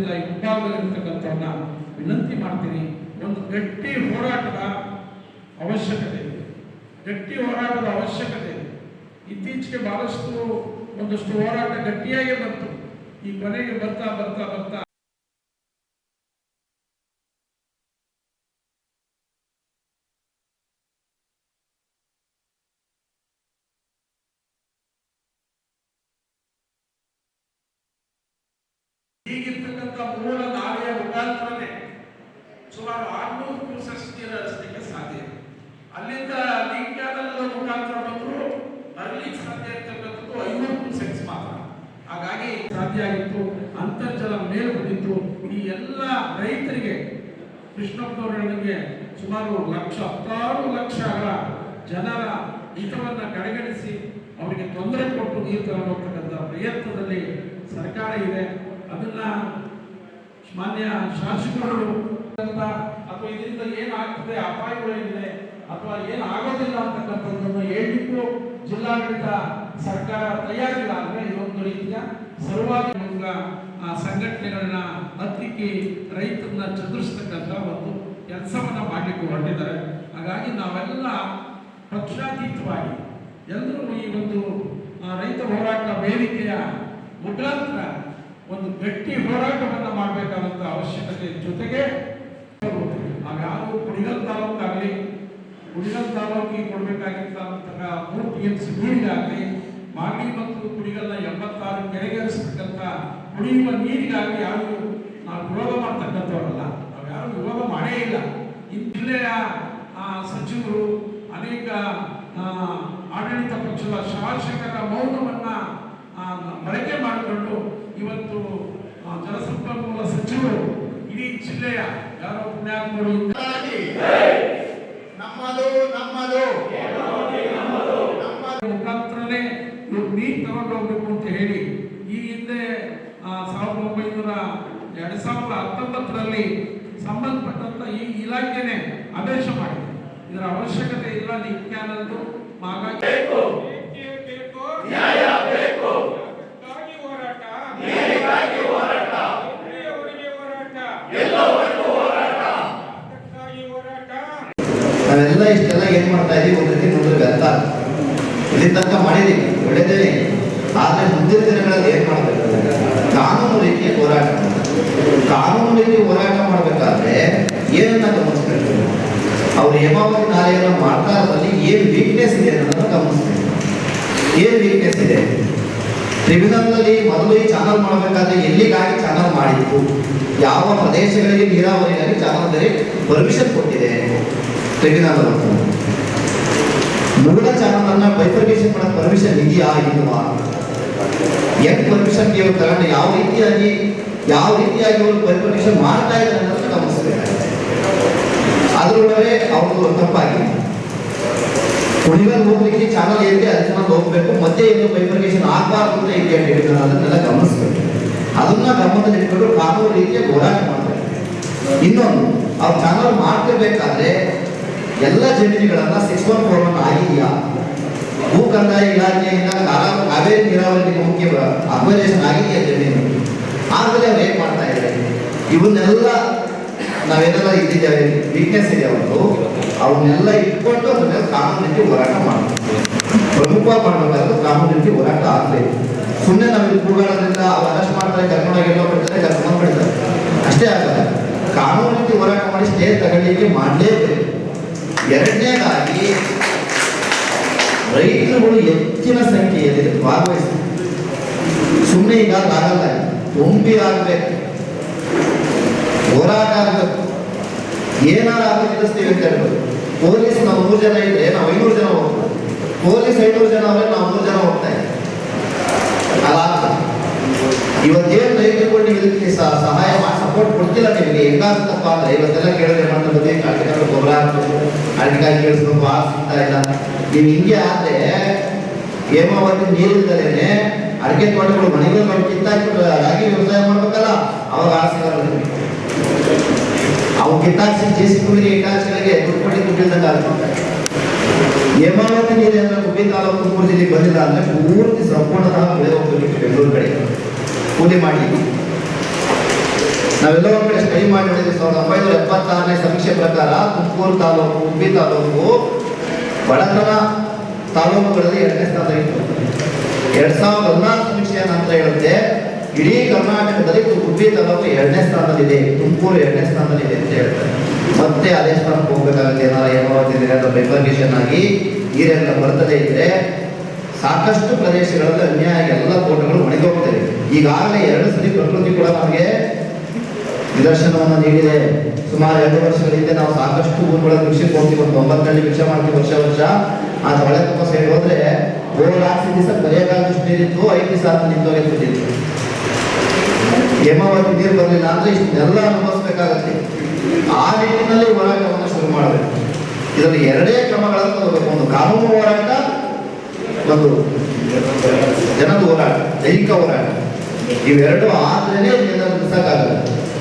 ಈ ವಿನಂತಿ ಮಾಡ್ತೀನಿ. ಒಂದು ಗಟ್ಟಿ ಹೋರಾಟದ ಅವಶ್ಯಕತೆ ಇದೆ. ಗಟ್ಟಿ ಹೋರಾಟದ ಅವಶ್ಯಕತೆ ಇದೆ. ಇತ್ತೀಚೆಗೆ ಬಹಳಷ್ಟು ಒಂದಷ್ಟು ಹೋರಾಟ ಗಟ್ಟಿಯಾಗೇ ಬಂತು. ಈ ಕೊನೆಗೆ ಬರ್ತಾ ಬರ್ತಾ ಬರ್ತಾ ಈಗಿರ್ತಕ್ಕಂಥ ಮೂಲ ನಾಲೆಯ ಮುಖಾಂತರನೇ ಸುಮಾರು ಆರ್ನೂರು ಕ್ಯೂಸೆಕ್ಸ್ ನೀರು ಹರಿಸಲಿಕ್ಕೆ ಸಾಧ್ಯ ಇದೆ. ಅಲ್ಲಿಂದ ಲೀಕ್ ಮುಖಾಂತರ ಬಂದ್ರು ಬರಲಿಕ್ಕೆ ಸಾಧ್ಯ ಇರ್ತಕ್ಕಂಥದ್ದು ಐನೂರು ಕ್ಯೂಸೆಕ್ಸ್ ಮಾತ್ರ. ಹಾಗಾಗಿ ಸಾಧ್ಯ ಆಗಿತ್ತು, ಅಂತರ್ಜಲ ಮೇಲೆ ಬಂದಿತ್ತು ಈ ಎಲ್ಲ ರೈತರಿಗೆ ಕೃಷ್ಣಪ್ಪನವರಿಗೆ ಸುಮಾರು ಲಕ್ಷ, ಹತ್ತಾರು ಲಕ್ಷಗಳ ಜನರ ಹಿತವನ್ನ ಕಡೆಗಣಿಸಿ ಅವರಿಗೆ ತೊಂದರೆ ಕೊಟ್ಟು ನೀರು ತಗೊಂಡು ಪ್ರಯತ್ನದಲ್ಲಿ ಸರ್ಕಾರ ಇದೆ. ಅದನ್ನ ಮಾನ್ಯ ಶಾಸಕರು ಅಥವಾ ಇದರಿಂದ ಏನಾಗ್ತದೆ ಅಪಾಯಗಳೇನಿದೆ ಅಥವಾ ಏನಾಗೋದಿಲ್ಲ ಅಂತಕ್ಕಂಥದ್ದನ್ನು ಹೇಳಲಿಕ್ಕೂ ಜಿಲ್ಲಾಡಳಿತ ಸರ್ಕಾರ ತಯಾರಿಲ್ಲ ಅಂದ್ರೆ ಇದೊಂದು ರೀತಿಯ ಸರ್ವಾಗಿ ಸಂಘಟನೆಗಳನ್ನ ಹತ್ತಿಕ್ಕಿ ರೈತರನ್ನ ಚದುರಿಸ್ತಕ್ಕಂಥ ಒಂದು ಕೆಲಸವನ್ನ ಮಾಡಲಿಕ್ಕೆ ಹೊರಟಿದ್ದಾರೆ. ಹಾಗಾಗಿ ನಾವೆಲ್ಲ ಪಕ್ಷಾತೀತವಾಗಿ ಎಲ್ಲರೂ ಈ ಒಂದು ರೈತ ಹೋರಾಟ ವೇದಿಕೆಯ ಮುಖಾಂತರ ಒಂದು ಗಟ್ಟಿ ಹೋರಾಟವನ್ನು ಮಾಡಬೇಕಾದಂತ ಅವಶ್ಯಕತೆ ಜೊತೆಗೆ ನಾವ್ಯಾರು ಕುಡಿಗಲ್ ತಾಲೂಕಾಗಲಿ, ಕುಡಿಗಲ್ ತಾಲೂಕಿಗೆ ಕೊಡಬೇಕಾಗಿರ್ತಕ್ಕಂತಹ ಮೂರು ಟಿ ಎಂ ಸಿ ನೀರಿಗಾಗಲಿ ಮತ್ತು ಕುಡಿಗಲ್ನ ಎಂಬತ್ತಾರು ಕೆರೆಗೇರಿಸತಕ್ಕಂಥ ಕುಡಿಯುವ ನೀರಿಗಾಗಿ ಯಾರು ನಾವು ವಿರೋಧ ಮಾಡ್ತಕ್ಕಂಥವ್ರಲ್ಲ. ನಾವು ಯಾರು ವಿರೋಧ ಮಾಡೇ ಇಲ್ಲ. ಈ ಜಿಲ್ಲೆಯ ಸಚಿವರು ಅನೇಕ ಆಡಳಿತ ಪಕ್ಷದ ಶಾಸಕರ ಮೌನವನ್ನು ಬಳಕೆ ಮಾಡಿಕೊಂಡು ಇವತ್ತು ಜಲಸಂಪನ್ಮೂಲ ಸಚಿವರು ಇಡೀ ಜಿಲ್ಲೆಯ ಯಾರೋ ಪುಣ್ಯಾತ್ಮರು ಮುಖಾಂತರನೇ ನೀರು ತಗೊಂಡು ಹೋಗ್ಬೇಕು ಅಂತ ಹೇಳಿ ಈ ಹಿಂದೆ ಸಾವಿರದ ಒಂಬೈನೂರ ಎರಡ್ ಸಾವಿರದ ಹತ್ತೊಂಬತ್ತರಲ್ಲಿ ಸಂಬಂಧಪಟ್ಟಂತ ಈ ಇಲಾಖೆನೆ ಆದೇಶ ಮಾಡಿದೆ ಇದರ ಅವಶ್ಯಕತೆ ಇಲ್ಲ ನೀವು ಹಾಗಾಗಿ ಬೇಕೇ ಬೇಕು ನ್ಯಾಯ ಬೇಕು ಅದಕ್ಕಾಗಿ ಹೋರಾಟ ನ್ಯಾಯಕ್ಕಾಗಿ ಹೋರಾಟ ಎಲ್ಲಿಯವರೆಗೆ ಹೋರಾಟ ಎಲ್ಲವರೆಗೂ ಹೋರಾಟ ಅದಕ್ಕಾಗಿ ಹೋರಾಟ ನಾವೆಲ್ಲ ಇಷ್ಟೆಲ್ಲ ಏನ್ ಮಾಡ್ತಾ ಇದೀವಿ? ಒಂದು ರೀತಿ ನೋಡಿದ್ರೆ ವ್ಯರ್ಥ ಇಲ್ಲಿ ತನಕ ಮಾಡಿದೀವಿ. ಒಳ್ಳೇದೇನೆ. ಆದ್ರೆ ಮುಂದಿನ ದಿನಗಳಲ್ಲಿ ಏನ್ ಮಾಡ್ಬೇಕು ಕಾನೂನು ರೀತಿಯ ಹೋರಾಟ. ಕಾನೂನು ರೀತಿ ಹೋರಾಟ ಮಾಡ್ಬೇಕಾದ್ರೆ ಏನನ್ನ ಗಮನಿಸ್ಬೇಕು? ಅವ್ರು ಹೇಮಾವತಿ ನಾಲೆಯನ್ನು ಮಾಡ್ತಾ ಇರೋದ್ರಲ್ಲಿ ಏನ್ ವೀಕ್ನೆಸ್ ಇದೆ ಅನ್ನೋದನ್ನ ಗಮನಿಸ್ಬೇಕು. ಏನ್ ವೀಕ್ನೆಸ್ ಇದೆ? ಟ್ರಿಬ್ಯುನಲ್ನಲ್ಲಿ ಮೊದಲು ಈ ಚಾನಲ್ ಮಾಡಬೇಕಾದ್ರೆ ಎಲ್ಲಿಗಾಗಿ ಚಾನಲ್ ಮಾಡಿತ್ತು ಯಾವ ಪ್ರದೇಶಗಳಿಗೆ ನೀರಾವರಿಗಾಗಿ ಚಾನಲ್ ಪರ್ಮಿಷನ್ ಕೊಟ್ಟಿದೆ? ಟ್ರಿಬ್ಯುನಲ್ ಅವರು ಮೂಲ ಚಾನಲ್ ಅನ್ನ ಬೈಫರ್ಗೇಷನ್ ಮಾಡಕ್ ಪರ್ಮಿಷನ್ ಇದೆಯಾ ಇಲ್ವಾ? ಹೆಂಗ್ ಪರ್ಮಿಷನ್ ಇವ್ರು ತಗೊಂಡು ಯಾವ ರೀತಿಯಾಗಿ ಯಾವ ರೀತಿಯಾಗಿ ಅವರು ಬೈಫರ್ಗೇಷನ್ ಮಾಡ್ತಾ ಇದ್ದಾರೆ ಅನ್ನೋದನ್ನ ಗಮನಿಸಬೇಕಾಗುತ್ತೆ ಅದ್ರೊಳಗೆ ಅವ್ರದ್ದು ತಪ್ಪಾಗಿದೆ. ಕುಣಿಗಲ್ ಹೋಗ್ಲಿಕ್ಕೆ ಚಾನಲ್ ಏನಿದೆ ಅದನ್ನ ಹೋಗ್ಬೇಕು, ಮತ್ತೆ ಏನು ಬೈಫರ್ಗೇಷನ್ ಆಗಬಾರ್ದು ಅಂತ ಇದೆ ಹೇಳಿದ್ರು ಅದನ್ನೆಲ್ಲ ಗಮನಿಸ್ಬೇಕು. ಅದನ್ನ ಗಮನದಲ್ಲಿ ಇಟ್ಕೊಂಡು ಕಾನೂನು ರೀತಿಯ ಹೋರಾಟ ಮಾಡಬೇಕು. ಇನ್ನೊಂದು, ಅವ್ರು ಚಾನಲ್ ಮಾಡ್ತಿರ್ಬೇಕಾದ್ರೆ ಎಲ್ಲ ಜಮೀನುಗಳನ್ನ ಸಿಕ್ಸ್ ಒನ್ ಫೋರ್ ಒನ್ ಆಗಿದೆಯಾ? ಭೂ ಕಂದಾಯ ಇಲಾಖೆಯಿಂದ ಕಾವೇರಿ ನೀರಾವರಿ ನಿಗಮಕ್ಕೆ ಅಪ್ಲಿಕೇಶನ್ ಆಗಿದೆಯಾ ಜಮೀನು? ಆಗಲೇ ಅವ್ರು ಏನ್ ಮಾಡ್ತಾ ಇದ್ದಾರೆ? ಇವನ್ನೆಲ್ಲ ನಾವೇನೆಲ್ಲ ಇದ್ದಿದ್ದೇವೆ ವೀಕ್ನೆಸ್ ಇದೆ ಅವತ್ತು ಅವನ್ನೆಲ್ಲ ಇಟ್ಕೊಂಡು ಅದ್ರ ಮೇಲೆ ಹೋರಾಟ ಮಾಡಬೇಕು ಪ್ರಮುಖ ಮಾಡಬೇಕಾದ್ರೆ ಕಾನೂನು ಹೋರಾಟ ಆಗಬೇಕು ಸುಮ್ಮನೆ ಇಲ್ಲಿ ಕೂಗಾಡೋದ್ರಿಂದ ಅವ್ರು ಅರೆಸ್ಟ್ ಮಾಡ್ತಾರೆ, ಕರ್ಕೊಂಡೋಗಿ ಎಲ್ಲೋ ಬಿಡ್ತಾರೆ ಕರ್ಕೊಂಡು ಬಿಡ್ತಾರೆ ಅಷ್ಟೇ ಆಗಲ್ಲ. ಕಾನೂನಿಗೆ ಹೋರಾಟ ಮಾಡಿ ಸ್ಟೇ ತಗೊಳ್ಳಿಕ್ಕೆ ಮಾಡಲೇಬೇಕು. ಎರಡನೇದಾಗಿ, ರೈತರುಗಳು ಹೆಚ್ಚಿನ ಸಂಖ್ಯೆಯಲ್ಲಿ ಭಾಗವಹಿಸ್ತಾರೆ ಸುಮ್ಮನೆ ಈಗ ಆಗಲ್ಲ ತುಂಬಿ ಆಗ್ಬೇಕು. ಹೋರಾಟ ಆಗ್ಬೇಕು. ಏನಾರ ಎದುರಿಸ್ತೀವಿ ಅಂತ ಹೇಳ್ಬೋದು ಪೊಲೀಸ್ ನಾವು ಮೂರು ಜನ ಇದ್ರೆ, ನಾವು ಐನೂರು ಜನ ಹೋಗ್ಬೋದು. ಪೊಲೀಸ್ ಐನೂರು ಜನ ಅವ್ರೆ ನಾವು ಮೂರು ಜನ ಹೋಗ್ತಾ ಇದ್ದೀವಿ. ಅಲ್ಲ ಇವತ್ತೇನು ನೀವು ಇದಕ್ಕೆ ಸಹಾಯ ಮಾಡಿ ಸಪೋರ್ಟ್ ಕೊಡ್ತಿಲ್ಲ ನಿಮಗೆ? ಹೆಂಗಾಗ್ತಪ್ಪ ಅಂದ್ರೆ ಇವತ್ತೆಲ್ಲ ಕೇಳಿದ್ರೆ ಮತ್ತೆ ಬದಿ ಕಾಟಿಗಳು ಗೊಬ್ಬರ ಅಡಿಕಾಯಿ ಕೇಳಿಸ್ಬೇಕು ಆ ಸಿಗ್ತಾ ಇಲ್ಲ. ನೀವು ಹಿಂಗೆ ಆದ್ರೆ ಹೇಮಾವತಿ ನೀರಿಲ್ದಲೇನೆ ಅಡಿಕೆ ತೋಟಗಳು ಮನೆಗೆ ಮಾಡಿ ಕಿತ್ತಾಕ್ಬಿಟ್ಟು ರಾಗಿ ವ್ಯವಸಾಯ ಮಾಡ್ಬೇಕಲ್ಲ. ಅವಾಗ ಆ ಸಿಗಲ್ಲ ಕಿತ್ತಾಕ್ಸಿ ಜೆ ಸಿ ಕುಮಿರಿ ದುಡ್ಡು ಕೊಟ್ಟು ದುಡ್ಡಿದ್ದಂಗೆ ಹೇಮಾವತಿ ನೀರು ಅಂದ್ರೆ ಹುಬ್ಬಳ್ಳಿ ತಾಲೂಕು ಪೂರ್ತಿ ಜಿಲ್ಲೆಗೆ ಬಂದಿಲ್ಲ ಅಂದ್ರೆ ಪೂರ್ತಿ ಸಂಪೂರ್ಣ ಬೆಳೆ ಹೋಗ್ಬೇಕು ಬೆಂಗಳೂರು ಕಡೆ. ಕೂಲಿ ಮಾಡಿ. ನಾವೆಲ್ಲ ಒಂದ್ ಕಡೆ ಸ್ಟಡಿ ಮಾಡಿ ಸಾವಿರದ ಒಂಬೈನೂರ ಎಪ್ಪತ್ತಾರನೇ ಸಮೀಕ್ಷೆ ಪ್ರಕಾರ ತುಮಕೂರು ತಾಲೂಕು ಉಬ್ಬಿ ತಾಲೂಕು, ಬಡತನ ತಾಲೂಕುಗಳಲ್ಲಿ ಎರಡನೇ ಸ್ಥಾನದಲ್ಲಿತ್ತು ಎರಡ್ ಸಾವಿರದ ಹದಿನಾಲ್ಕು ಸಮೀಕ್ಷೆಯ ನಂತರ ಹೇಳುತ್ತೆ, ಇಡೀ ಕರ್ನಾಟಕದಲ್ಲಿ ಉಡುಪಿ ತಾಲೂಕು ಎರಡನೇ ಸ್ಥಾನದಲ್ಲಿದೆ, ತುಮಕೂರು ಎರಡನೇ ಸ್ಥಾನದಲ್ಲಿದೆ ಅಂತ ಹೇಳ್ತಾರೆ ಮತ್ತೆ ಅದೇ ಸ್ಥಾನಕ್ಕೆ ಹೋಗ್ಬೇಕಾಗುತ್ತೆ ಏನಾರ ಅಥವಾ ಬೆಂಬರ್ಗೇಷನ್ ಆಗಿ ನೀರೆಲ್ಲ ಬರ್ತದೆ ಇದ್ರೆ ಸಾಕಷ್ಟು ಪ್ರದೇಶಗಳಲ್ಲಿ ಅನ್ಯಾಯ ಎಲ್ಲ ತೋಟಗಳು ಒಣಗೋಗ್ತವೆ ಈಗಾಗಲೇ ಎರಡು ಸರಿ ಪ್ರಕೃತಿ ಕೂಡ ನಮಗೆ ನಿದರ್ಶನವನ್ನು ನೀಡಿದೆ. ಸುಮಾರು ಎರಡು ವರ್ಷಗಳ ಹಿಂದೆ ನಾವು ಸಾಕಷ್ಟು ಊರುಗಳ ಕೃಷಿಗೆ ಹೋಗ್ತೀವಿ ಒಂದು ಒಂಬತ್ತರಲ್ಲಿ ಭಿಕ್ಷೆ ಮಾಡ್ತೀವಿ ವರ್ಷ ವರ್ಷ. ಆ ತುಂಬ ಸೈಡ್ ಹೋದ್ರೆ ಹಾಕ್ಸಿ ದಿವಸ ಬರೆಯೋಕ್ಕಾಗಷ್ಟು ನೀರಿತ್ತು ಐದು ದಿವಸ ಆದ್ಮೇಲೆ ನಿಂತೋಗಿರ್ತಿತ್ತು ಹೇಮಾವತಿ ನೀರು ಬರಲಿಲ್ಲ ಅಂದ್ರೆ ಇಷ್ಟೆಲ್ಲ ಅನುಭವಿಸ್ಬೇಕಾಗತ್ತೆ. ಆ ನಿಟ್ಟಿನಲ್ಲಿ ಹೋರಾಟವನ್ನು ಶುರು ಮಾಡಬೇಕು. ಇದರಲ್ಲಿ ಎರಡೇ ಕ್ರಮಗಳನ್ನು ತಗೋಬೇಕು. ಒಂದು ಕಾನೂನು ಹೋರಾಟ, ಒಂದು ಜನದ ಹೋರಾಟ, ದೈಹಿಕ ಹೋರಾಟ. ಇವೆರಡು ಆದ್ರೇನೆ ನಿಲ್ಲಿಸಕ್ಕಾಗಲ್ಲ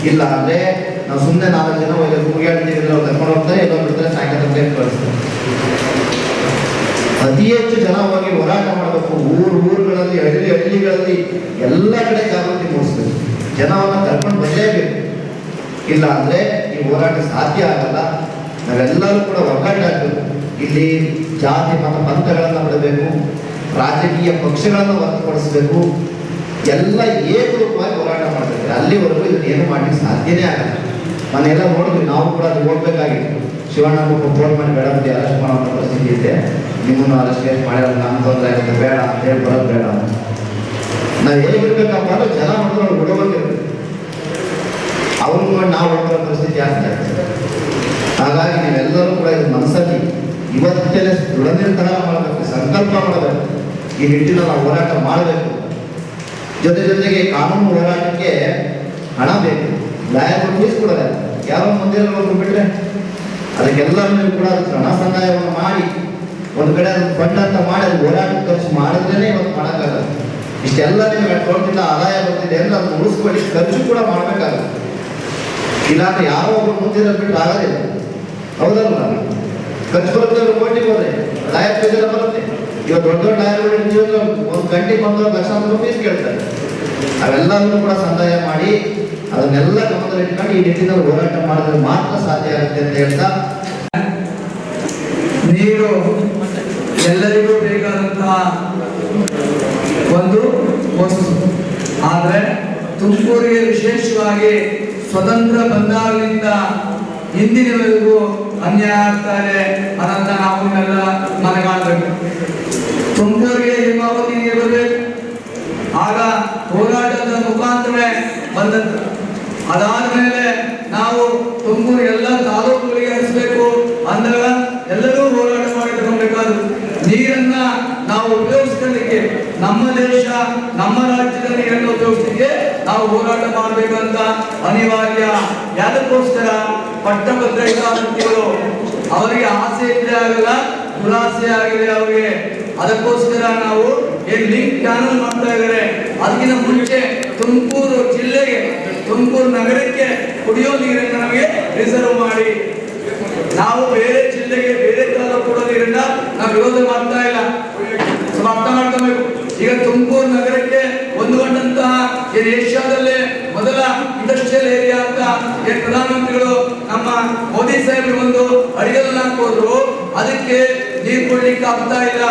ಇಲ್ಲ ಅಂದ್ರೆ ನಾವು ಸುಮ್ಮನೆ ನಾಲ್ಕು ಜನ ಒಳ್ಳೆ ಕೂಗಾಡ್ತೀವಿ ಅವ್ರು ಕರ್ಕೊಂಡು ಹೋಗ್ತಾರೆ, ಎಲ್ಲೋ ಬಿಡ್ತಾರೆ, ಸಾಯಂಕಾಲ ಕಳಿಸ್ತಾರೆ. ಅತಿ ಹೆಚ್ಚು ಜನ ಹೋಗಿ ಹೋರಾಟ ಮಾಡಬೇಕು. ಊರು ಊರುಗಳಲ್ಲಿ, ಹಳ್ಳಿ ಹಳ್ಳಿಗಳಲ್ಲಿ ಎಲ್ಲ ಕಡೆ ಜಾಗೃತಿ ಮೂಡಿಸ್ಬೇಕು. ಜನವನ್ನು ಕರ್ಕೊಂಡು ಬರಲೇಬೇಕು ಇಲ್ಲ ಅಂದ್ರೆ ಈ ಹೋರಾಟ ಸಾಧ್ಯ ಆಗಲ್ಲ. ನಾವೆಲ್ಲರೂ ಕೂಡ ಒಗ್ಗಟ್ಟಾಗಬೇಕು ಇಲ್ಲಿ ಜಾತಿ, ಮತ, ಪಂಥಗಳನ್ನು ಬಿಡಬೇಕು. ರಾಜಕೀಯ ಪಕ್ಷಗಳನ್ನು ಹೊರತುಪಡಿಸಬೇಕು. ಎಲ್ಲ ಏಕರೂಪವಾಗಿ ಹೋರಾಟ ಮಾಡಬೇಕು ಅಲ್ಲಿವರೆಗೂ ಇದನ್ನ ಏನು ಮಾಡ್ಲಿಕ್ಕೆ ಸಾಧ್ಯನೇ ಆಗಲ್ಲ. ಮನೆಯೆಲ್ಲ ನೋಡಿದ್ವಿ, ನಾವು ಕೂಡ ಅದು ಹೋಗ್ಬೇಕಾಗಿತ್ತು. ಶಿವಣ್ಣ ಫೋನ್ ಮಾಡಿ, ಬೇಡ ಅಂತ ಅರೆಸ್ಟ್ ಮಾಡುವಂಥ ಪರಿಸ್ಥಿತಿ ಇದೆ. ನಿಮ್ಮನ್ನು ಅರೆಸ್ಟ್ ಮಾಡಿದ್ರೆ ನಾನು ತೊಂದರೆ ಆಗುತ್ತೆ, ಬೇಡ ಅಂತ ಹೇಳಿ ಬರೋದು ಬೇಡ ನಾವು ಹೇಗಿರ್ಬೇಕಪ್ಪ ಅಂದ್ರೆ ಜನ ನೋಡಿದ್ರೆ ಅವ್ರು ಬಿಡೋಗಿರ್ಬೇಕು ಅವ್ರನ್ನ ನೋಡಿ ನಾವು ಹೊರಬರೋ ಪರಿಸ್ಥಿತಿ ಆಗ್ತಾ ಇರ್ತದೆ ಹಾಗಾಗಿ ನೀವೆಲ್ಲರೂ ಕೂಡ ಇದು ಮನಸ್ಸಲ್ಲಿ ಇವತ್ತೇ ದೃಢ ನಿರ್ಧಾರ ಮಾಡಬೇಕು, ಸಂಕಲ್ಪ ಮಾಡಬೇಕು ಈ ನಿಟ್ಟಿನಲ್ಲಿ ನಾವು ಹೋರಾಟ ಮಾಡಬೇಕು. ಜೊತೆ ಜೊತೆಗೆ ಕಾನೂನು ಹೋರಾಟಕ್ಕೆ ಹಣ ಬೇಕು. ಲಾಯರ್ ಫೀಸ್ ಯಾವ ಯಾರೋ ಮುಂದೆ ಬಿಟ್ರೆ? ಅದಕ್ಕೆಲ್ಲರೂ ಕೂಡ ಹಣ ಸಂದಾಯವನ್ನು ಮಾಡಿ, ಒಂದು ಕಡೆ ಅದನ್ನು ಫಂಡ್ ಅಂತ ಮಾಡಿ, ಅದು ಹೋರಾಟ ಖರ್ಚು ಮಾಡಿದ್ರೇ ಇವತ್ತು ಮಾಡೋಕ್ಕಾಗಲ್ಲ. ಇಷ್ಟೆಲ್ಲ ನಿಮಗೆ ಕೊಡ್ತಿಲ್ಲ ಆದಾಯ ಬರ್ತಿದೆ ಅಂದ್ರೆ ಅದನ್ನು ಉಳಿಸ್ಕೊಳ್ಳಿ. ಖರ್ಚು ಕೂಡ ಮಾಡಬೇಕಾಗುತ್ತೆ ಇಲ್ಲಾಂದ್ರೆ ಯಾರೋ ಒಬ್ಬರು ಮುಂದಿರ ಬಿಟ್ಟು ಆಗೋದಿಲ್ಲ. ಹೌದಲ್ಲ ಖರ್ಚು ಬರುತ್ತೆ ಕೋಟಿ ಫೀಸ್ ಎಲ್ಲ ಬರುತ್ತೆ. ಇವತ್ತು ದೊಡ್ಡ ದೊಡ್ಡ ಇರ್ತೀವಿ ಒಂದು ಗಂಟೆ ಬಂದವ್ರು ಲಕ್ಷಾಂತರ ರೂಪಾಯಿ ಫೀಸ್ ಕೇಳ್ತಾರೆ. ಅವೆಲ್ಲವನ್ನೂ ಕೂಡ ಸಂದಾಯ ಮಾಡಿ ಅದನ್ನೆಲ್ಲ ಗಮನದಲ್ಲಿ ಇಟ್ಕೊಂಡು ಈ ನಿಟ್ಟಿನಲ್ಲಿ ಹೋರಾಟ ಮಾಡಿದ್ರೆ ಮಾತ್ರ ಸಾಧ್ಯ ಆಗುತ್ತೆ ಅಂತ ಹೇಳ್ತಾ. ನೀರು ಎಲ್ಲರಿಗೂ ಬೇಕಾದಂತಹ ಒಂದು ವಸ್ತು. ಆದರೆ ತುಮಕೂರಿಗೆ ವಿಶೇಷವಾಗಿ ಸ್ವತಂತ್ರ ಬಂದಾಗಲಿಂದ ಇಂದಿನವರೆಗೂ ಅನ್ಯಾಯ ಆಗ್ತಾರೆ ಇದೆ ಅನ್ನೋದನ್ನ ನಾವು ನಿಮ್ಮೆಲ್ಲ ಮನಗಾಣಬೇಕು ತುಮಕೂರಿಗೆ ಹಿಮಾವತಿ ನೀರು ಆಗ ಹೋರಾಟದ ಮುಖಾಂತರವೇ ಬಂದದ್ದು ಅದಾದ ಮೇಲೆ ನಾವು ತುಮಕೂರು ಎಲ್ಲ ತಾಲೂಕುಗಳಿಗೆ ಹರಿಸಬೇಕು. ಅಂದಾಗ ಎಲ್ಲರೂ ಹೋರಾಟ ಮಾಡಿ ತಗೊಳ್ಬೇಕಾದ್ರು ನೀರನ್ನ ನಾವು ಉಪಯೋಗಿಸ್ಕೊಳ್ಳಿಕ್ಕೆ ನಮ್ಮ ದೇಶ, ನಮ್ಮ ರಾಜ್ಯದ ನೀರನ್ನು ಉಪಯೋಗಿಸಲಿಕ್ಕೆ ನಾವು ಹೋರಾಟ ಅಂತ ಅನಿವಾರ್ಯ. ಯಾದಕ್ಕೋಸ್ಕರ ಪಟ್ಟಭದ್ರ ಹಿತಾಸಕ್ತಿಗಳು ಅವರಿಗೆ ಆಸೆ ಇದ್ರೆ ಆಗಲ್ಲ, ದುರಾಸೆ ಆಗಿದೆ ಅವರಿಗೆ. ಅದಕ್ಕೋಸ್ಕರ ನಾವು ಏನ್ ಲಿಂಕ್ ಚಾನಲ್ ಮಾಡ್ತಾ ಇದ್ದಾರೆ. ಅದಕ್ಕಿಂತ ಮುಂಚೆ ತುಮಕೂರು ಜಿಲ್ಲೆಗೆ, ತುಮಕೂರು ನಗರಕ್ಕೆ ಕುಡಿಯೋ ನೀರನ್ನು ನಮಗೆ ರಿಸರ್ವ್ ಮಾಡಿ. ನಾವು ಬೇರೆ ಜಿಲ್ಲೆಗೆ, ಬೇರೆ ತಾಲೂಕು ನೀರನ್ನ ನಾವು ವಿರೋಧ ಮಾಡ್ತಾ ಇಲ್ಲ. ಸ್ವಲ್ಪ ಅರ್ಥ ಮಾಡ್ಕೋಬೇಕು. ಈಗ ತುಮಕೂರು ನಗರಕ್ಕೆ ಹೊಂದುಕೊಂಡಂತಹ ಏನು ಏಷ್ಯಾದಲ್ಲೇ ಮೊದಲ ಇಂಡಸ್ಟ್ರಿಯಲ್ ಏರಿಯಾ ಅಂತ ಏನ್ ಪ್ರಧಾನಮಂತ್ರಿಗಳು ಮೋದಿ ಸಾಹೇಬ್ರು ಒಂದು ಅಡಿಗೆಲ್ಲ ಹಾಕೋದ್ರು ಅದಕ್ಕೆ ನೀರು ಕೊಡ್ಲಿಕ್ಕೆ ಆಗ್ತಾ ಇಲ್ಲ.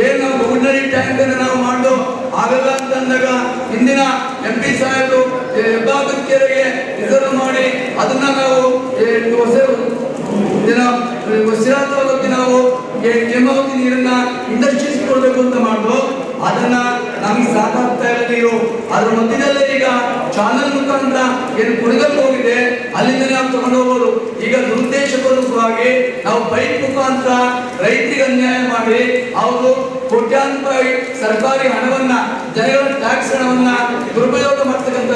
ಏನು ಗುಂಡರಿ ಟ್ಯಾಂಕ್ ಅನ್ನು ನಾವು ಮಾಡಲು ಆಗಲ್ಲ ಅಂತಂದಾಗ ಹಿಂದಿನ ಎಂ ಪಿ ಸಾಹೇಬರು ಕೆರೆಗೆ ರಿಸರ್ವ್ ಮಾಡಿ ಅದನ್ನ ನಾವು ಹೊಸ ಏನೋ, ಸಿರಾ ತಾಲೂಕಿಗೆ ನಾವು ಕೆಮ್ಮವತಿ ನೀರನ್ನ ಇಂಡಸ್ಟ್ರೀಸ್ ಕೊಡಬೇಕು ಅಂತ ಮಾಡ್ದು ಅದನ್ನ ನಮಗೆ ಸಾಕಾಗ್ತಾ ಇಲ್ಲ ನೀರು ಅದ್ರ ಮಧ್ಯದಲ್ಲೇ ಈಗ ಚಾನಲ್ ಮುಖಾಂತರ ಏನು ಕುಣಿಗಲ್ ಹೋಗಿದೆ ಅಲ್ಲಿಂದಲೇ ನಾವು ತಗೊಂಡು ಹೋಗೋದು ಈಗ ನಾವು ಬೈಕ್ ಮುಖಾಂತರ ರೈತರಿಗೆ ಅನ್ಯಾಯ ಮಾಡಿ, ಅವರು ಕೋಟ್ಯಾಂತರ ಸರ್ಕಾರಿ ಹಣವನ್ನ, ಜನಗಳ ಟ್ಯಾಕ್ಸ್ ಹಣವನ್ನ ದುರುಪಯೋಗ ಮಾಡ್ತಕ್ಕಂಥ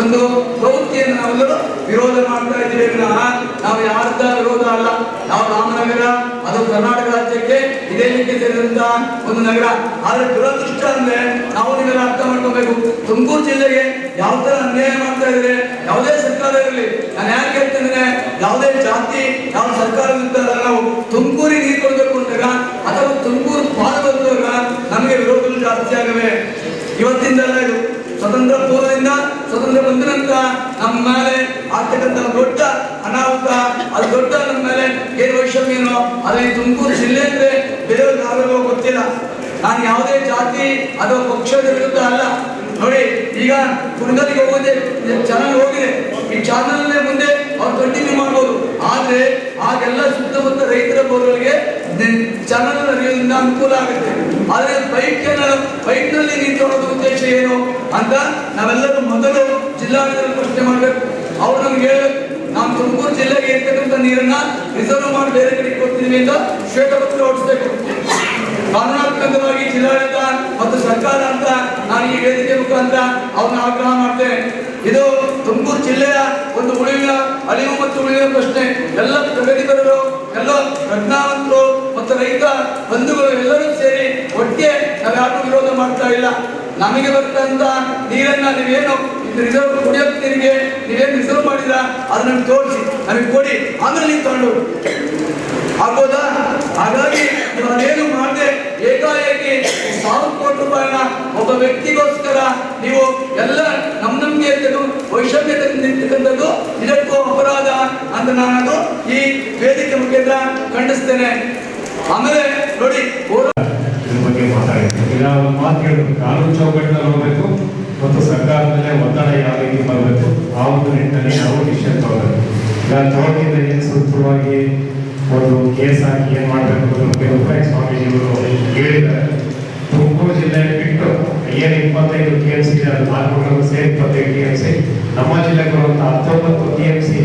ಒಂದು ಪ್ರವೃತ್ತಿಯನ್ನು ನಾವೆಲ್ಲರೂ ವಿರೋಧ ಮಾಡ್ತಾ ಇದ್ದೀವಿ ನಾವು ಯಾರ್ದ ವಿರೋಧ ಅಲ್ಲ. ನಾವು ರಾಮನಗರ, ಅದು ಕರ್ನಾಟಕ ರಾಜ್ಯಕ್ಕೆ ಇದೇ ರೀತಿ ಸೇರಿದಂತ ಒಂದು ನಗರ. ಆದ್ರೆ ದುರದೃಷ್ಟ ಅಂದ್ರೆ ನಾವು ನೀವೆಲ್ಲ ಅರ್ಥ ಮಾಡ್ಕೋಬೇಕು. ತುಮಕೂರು ಜಿಲ್ಲೆಗೆ ಯಾವ ತರ ಅನ್ಯಾಯ ಮಾಡ್ತಾ ಇದ್ರೆ ಯಾವುದೇ ಸರ್ಕಾರ ಇರಲಿ ನಾನು ಯಾಕೆ ಹೇಳ್ತಿದ್ದೇನೆ ಯಾವುದೇ ಜಾತಿ, ಯಾವ ಸರ್ಕಾರ ನಾವು ತುಮಕೂರಿಗೆ ನೀರು ಕೊಡಬೇಕು ಅಂದಾಗ ಅಥವಾ ತುಮಕೂರು ಪಾಲು ಬಂದಾಗ ನಮಗೆ ವಿರೋಧಗಳು ಜಾಸ್ತಿ ಆಗವೆ. ಇವತ್ತಿಂದಲ್ಲ ಸ್ವತಂತ್ರ ಪೂರ್ವದಿಂದ ಸ್ವತಂತ್ರ ಬಂದ ನಂತರ ನಮ್ಮ ಮೇಲೆ ಆಗ್ತಕ್ಕಂಥ ದೊಡ್ಡ ಅನಾಹುತ, ಅದು ದೊಡ್ಡ ನಮ್ಮ ಮೇಲೆ ಏನು ವೈಷಮ್ಯನೋ ಅದೇ ತುಮಕೂರು ಜಿಲ್ಲೆ ಅಂದ್ರೆ ಬೇರೆಯವ್ರಿಗೆ ಗೊತ್ತಿಲ್ಲ. ನಾನು ಯಾವುದೇ ಜಾತಿ ಅಥವಾ ಪಕ್ಷದ ವಿರುದ್ಧ ಅಲ್ಲ ನೋಡಿ, ಈಗ ಕುಣಗಲಿಗೆ ಹೋಗೋದೇ ಚಾನಲ್ ಹೋಗಿದೆ. ಈ ಚಾನಲ್ ಮುಂದೆ ಅವ್ರು ಕಂಟಿನ್ಯೂ ಮಾಡ್ಬೋದು. ಆದ್ರೆ ಆಗೆಲ್ಲ ಸುತ್ತಮುತ್ತ ರೈತರ ಬೋರ್ಗಳಿಗೆ ಚಾನಲ್ ಅರಿಯೋದ್ರಿಂದ ಅನುಕೂಲ ಆಗುತ್ತೆ. ಆದ್ರೆ ಬೈಕ್ ಬೈಕ್ನಲ್ಲಿ ನಿಂತ್ಕೊಳ್ಳೋದು ಉದ್ದೇಶ ಏನು ಅಂತ ನಾವೆಲ್ಲರೂ ಮೊದಲು ಜಿಲ್ಲಾಡಳಿತ ಪ್ರಶ್ನೆ ಮಾಡ್ಬೇಕು. ಅವ್ರು ನಮ್ಗೆ ಹೇಳ್ಬೇಕು ನಾವು ತುಮಕೂರು ಜಿಲ್ಲೆಗೆ ಇರ್ತಕ್ಕಂಥ ನೀರನ್ನ ರಿಸರ್ವ್ ಮಾಡಿ ಬೇರೆ ಕಡೆ ಕೊಡ್ತೀವಿ ಅಂತ ಶ್ವೇತಪತ್ರ ಹೊಡಿಸ್ಬೇಕು. ಕಾನೂನಾತ್ಮಕವಾಗಿ ಜಿಲ್ಲಾಡಳಿತ ಮತ್ತು ಸರ್ಕಾರ ಅಂತ ನಾನು ಈ ವೇದಿಕೆ ಮುಖಾಂತರ ಅವ್ರನ್ನ ಆಗ್ರಹ ಮಾಡ್ತೇನೆ. ಇದು ತುಮಕೂರು ಜಿಲ್ಲೆಯ ಒಂದು ಉಳಿವಿನ ಅಳಿವು ಮತ್ತು ಉಳಿವಿನ ಪ್ರಶ್ನೆ. ಎಲ್ಲ ಪ್ರಗತಿಪರರು, ಎಲ್ಲ ಪ್ರಜ್ಞಾವಂತರು ಮತ್ತು ರೈತ ಬಂಧುಗಳು ಎಲ್ಲರೂ ಸೇರಿ ಒಟ್ಟಿಗೆ ನಾವ್ಯಾರು ವಿರೋಧ ಮಾಡ್ತಾ ಇಲ್ಲ. ನಮಗೆ ಬರ್ತಂತ ನೀರನ್ನ ನೀವೇನು ರಿಸರ್ವ್ ಕುಡಿಯೋ ನೀರಿಗೆ ನೀವೇನು ರಿಸರ್ವ್ ಮಾಡಿದ್ರ ಅದನ್ನ ತೋರಿಸಿ, ನಮಗೆ ಕೊಡಿ. ಆಮೇಲೆ ನೀವು ತಗೊಂಡು ಆಗ್ಬೋದಾ? ಹಾಗಾಗಿ ಅದೇನು ಮಾಡದೆ ಏಕಾಏಕಿ ಸಾವಿರ ಕೋಟಿ ರೂಪಾಯಿನ ಒಬ್ಬ ವ್ಯಕ್ತಿಗೋಸ್ಕರ ನೀವು ಎಲ್ಲ ನಮ್ ನಮ್ಗೆ ವೈಷಮ್ಯ ನಿಂತಕ್ಕಂಥದ್ದು ಇದಕ್ಕೂ ಅಪರಾಧ ಅಂತ ನಾನು ಈ ವೇದಿಕೆ ಮುಖೇಂದ್ರ ಖಂಡಿಸ್ತೇನೆ. ಆಮೇಲೆ ನೋಡಿ ಬಗ್ಗೆ ಮತ್ತು ಸರ್ಕಾರದಲ್ಲೇ ಒತ್ತಡ ಯಾವ ರೀತಿ ಬರಬೇಕು ಆ ಒಂದು ನಿಟ್ಟಿನಲ್ಲಿ ನಾವು ಡಿಸಿಷನ್ ತಗೋಬೇಕು ಈಗ ತಗೊಂಡಿದ್ದ ಏನು ಸೂಕ್ತವಾಗಿ ಒಂದು ಕೇಸ್ ಹಾಕಿ ಏನ್ ಮಾಡಬೇಕು ಉಪಾಯ ಸ್ವಾಮೀಜಿಗಳು ಹೇಳಿದ್ದಾರೆ. ತುಮಕೂರು ಜಿಲ್ಲೆ ಬಿಟ್ಟು ಏನು ಇಪ್ಪತ್ತೈದು ಟಿ ಎಂ ಸಿ ನಾಲ್ಕು ಸೇರಿ ಇಪ್ಪತ್ತೈದು ಟಿ ಎಂ ಸಿ ನಮ್ಮ ಜಿಲ್ಲೆಗೆ ಬರುವಂತ ಹತ್ತೊಂಬತ್ತು ಟಿ ಎಂ ಸಿ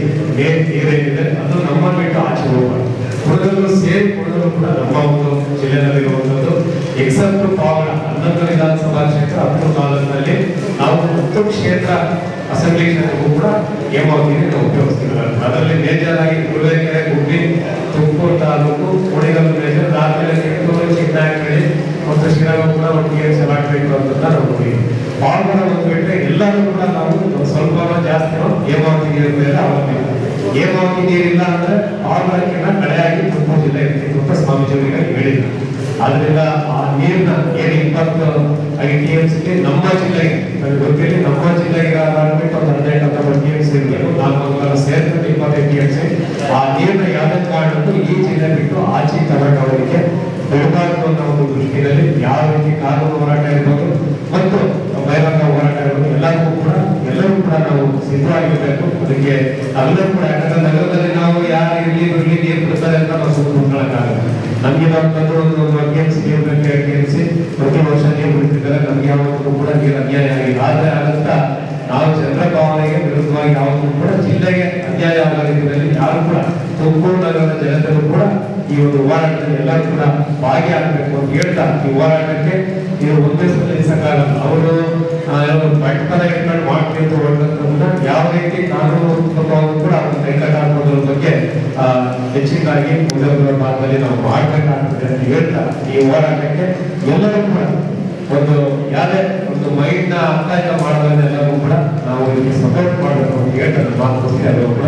ಏನೇನಿದೆ, ಅದು ನಮ್ಮ ಬಿಟ್ಟು ಆಚೆ ಹೋಗಬಾರ್ದು. ಉಳಿದವರು ಸೇರಿ ಉಳಿದವರು ಕೂಡ ನಮ್ಮ ಒಂದು ಜಿಲ್ಲೆನಲ್ಲಿರುವಂಥದ್ದು. ಎಕ್ಸೆಪ್ಟ್ ಪಾವಗಡ ಹನ್ನೊಂದು ವಿಧಾನಸಭಾ ಕ್ಷೇತ್ರ, ಹತ್ತು ತಾಲೂಕಿನಲ್ಲಿ ನಾವು ಹತ್ತು ಕ್ಷೇತ್ರ ಅಸೆಂಬ್ಲಿ ಕೂಡ ಎಂಬ ನೀರನ್ನು ಉಪಯೋಗಿಸ್ತಿಲ್ಲ ಅದರಲ್ಲಿ ಮೇಜರ್ ಆಗಿ ಗುರುವೇಕೆರೆ ಗುಬ್ಬಿ ತುಮಕೂರು ತಾಲೂಕು ಕೋಡಿಗಲ್ಲು ಮೇಜರ್ ಆದ್ಮೇಲೆ ಕಿತ್ತೂರು ಚಿಕ್ಕನಾಯಕನಹಳ್ಳಿ ಮತ್ತು ಶ್ರೀರಂಗಪುರ ಒಟ್ಟಿಗೆ ಚೆನ್ನಾಗಬೇಕು ಅಂತ ಪಾವಗಡ ಒಂದು ಬಿಟ್ಟರೆ ಎಲ್ಲರೂ ಕೂಡ ನಾವು ಸ್ವಲ್ಪ ಜಾಸ್ತಿ ಹೇಮಾವತಿ ನೀರಿನ ಮೇಲೆ ಅವಲಂಬಿತ ಹೇಮಾವತಿ ನೀರಿಲ್ಲ ಅಂದ್ರೆ ಪಾವಗಡಕ್ಕಿಂತ ಕಡೆಯಾಗಿ ತುಮಕೂರು ಜಿಲ್ಲೆ ಅಂತ ಸ್ವಾಮೀಜಿಯವರಿಗೆ ಹೇಳಿದ್ರು ಅದರಿಂದ ಆ ನೀರಿನ ಏನು ಇಪ್ಪತ್ತು ಐದು ಟಿ ಎಂ ಸಿ ನಮ್ಮ ಜಿಲ್ಲೆಗೆ ನನಗೆ ಗೊತ್ತಿಲ್ಲ, ನಮ್ಮ ಜಿಲ್ಲೆಗೆ ಒಂದು ಹದಿನೈದು ಹತ್ತೊಂಬತ್ತು ಟಿ ಎಂ ಸಿ ನಾಲ್ಕು ಸೇರ್ಕೊಂಡು ಆ ನೀರನ್ನ ಯಾವುದೇ ಕಾರಣಕ್ಕೂ ಈ ಜಿಲ್ಲೆ ಬಿಟ್ಟು ಆಚೆ ತಗೊಂಡವರಿಗೆ ಬಿಡಬಾರ್ದು ಒಂದು ದೃಷ್ಟಿಯಲ್ಲಿ ಯಾವ ರೀತಿ ಕಾನೂನು ಹೋರಾಟ ಇರ್ಬೋದು ಮತ್ತು ಬಹಿರಂಗ ಹೋರಾಟ ಇರ್ಬೋದು ಎಲ್ಲರಿಗೂ ಕೂಡ, ಎಲ್ಲರೂ ಕೂಡ ನಾವು ಸಿದ್ಧ ಆಗಿರ್ಬೇಕು ಅದಕ್ಕೆ ಅಲ್ಲೂ ಕೂಡ ಯಾಕಂದ್ರೆ ನಗರದಲ್ಲಿ ನಾವು ಯಾರು ಇರಲಿ ಬಿಡ್ಲಿ ನೀರು ಬಿಡ್ತಾರೆ ಅಂತ ನಾವು ಸುಮ್ಮನೆ ಕುತ್ಕೊಳ್ಳೋಕ್ಕಾಗಲ್ಲ. ನಮ್ಗೆ ನಾವು ತಂದು ಒಂದು ಸಿ ನೀರು ಪ್ರತಿ ವರ್ಷ ನೀರು ಬಿಡ್ತಿದ್ದಾರೆ ನಮ್ಗೆ ಯಾವತ್ತೂ ಕೂಡ ನೀರು ಅನ್ಯಾಯ ಆಗಿಲ್ಲ. ಆದರೆ ಆದಂತ ನಾವು ಚಂದ್ರ ಭಾವನೆಗೆ ವಿರುದ್ಧವಾಗಿ ಯಾವತ್ತೂ ಕೂಡ ಜಿಲ್ಲೆಗೆ ಅನ್ಯಾಯ ಆಗೋ ಯಾರು ಕೂಡ ತುಮಕೂರು ನಗರದ ಕೂಡ ಈ ಒಂದು ಹೋರಾಟದಲ್ಲಿ ಎಲ್ಲರೂ ಕೂಡ ಭಾಗಿಯಾಗಬೇಕು ಅಂತ ಹೇಳ್ತಾ ಈ ಹೋರಾಟಕ್ಕೆ ಇದು ಒಂದೇ ಸಲ ನಿಲ್ಲಿಸಕ್ಕಾಗಲ್ಲ ಅವರು ಪಟ್ಟದ ಇಟ್ಕೊಂಡು ಮಾಡ್ತೀವಿ ಅಂತ ಯಾವ ರೀತಿ ನಾನು ಉತ್ಪನ್ನವನ್ನು ಕೂಡ ಅವ್ರನ್ನ ಕೈಕಟ್ಟ ಹಾಕೋದ್ರ ಬಗ್ಗೆ ಹೆಚ್ಚಿನದಾಗಿ ಮುಂದಿನ ಭಾಗದಲ್ಲಿ ನಾವು ಮಾಡ್ಬೇಕಾಗ್ತದೆ ಅಂತ ಹೇಳ್ತಾ ಈ ಹೋರಾಟಕ್ಕೆ ಎಲ್ಲರೂ ಕೂಡ ಒಂದು ಯಾವುದೇ ಒಂದು ಮೈಂಡ್ನ ಅರ್ಥ ಮಾಡದಂತೆ ಎಲ್ಲರೂ ಕೂಡ ನಾವು ಇದಕ್ಕೆ ಸಪೋರ್ಟ್ ಮಾಡಬೇಕು ಅಂತ ಹೇಳ್ತಾರೆ ಮಾತು ಕೂಡ